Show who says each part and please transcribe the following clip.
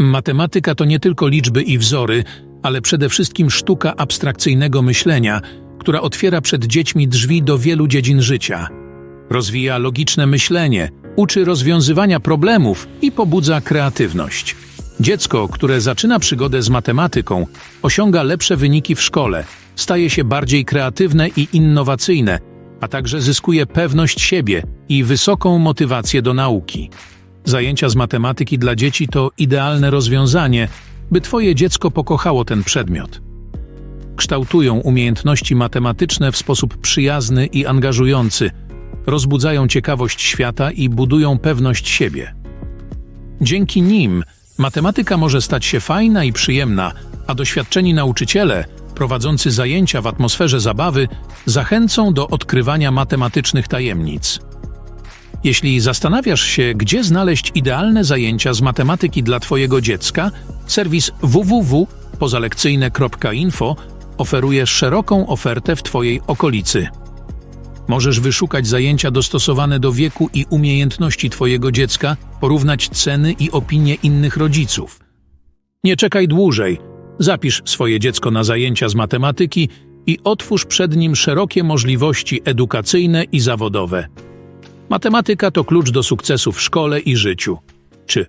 Speaker 1: Matematyka to nie tylko liczby i wzory, ale przede wszystkim sztuka abstrakcyjnego myślenia, która otwiera przed dziećmi drzwi do wielu dziedzin życia. Rozwija logiczne myślenie, uczy rozwiązywania problemów i pobudza kreatywność. Dziecko, które zaczyna przygodę z matematyką, osiąga lepsze wyniki w szkole, staje się bardziej kreatywne i innowacyjne, a także zyskuje pewność siebie i wysoką motywację do nauki. Zajęcia z matematyki dla dzieci to idealne rozwiązanie, by Twoje dziecko pokochało ten przedmiot. Kształtują umiejętności matematyczne w sposób przyjazny i angażujący, rozbudzają ciekawość świata i budują pewność siebie. Dzięki nim matematyka może stać się fajna i przyjemna, a doświadczeni nauczyciele, prowadzący zajęcia w atmosferze zabawy, zachęcą do odkrywania matematycznych tajemnic. Jeśli zastanawiasz się, gdzie znaleźć idealne zajęcia z matematyki dla Twojego dziecka, serwis www.pozalekcyjne.info oferuje szeroką ofertę w Twojej okolicy. Możesz wyszukać zajęcia dostosowane do wieku i umiejętności Twojego dziecka, porównać ceny i opinie innych rodziców. Nie czekaj dłużej. Zapisz swoje dziecko na zajęcia z matematyki i otwórz przed nim szerokie możliwości edukacyjne i zawodowe. Matematyka to klucz do sukcesu w szkole i życiu. Czy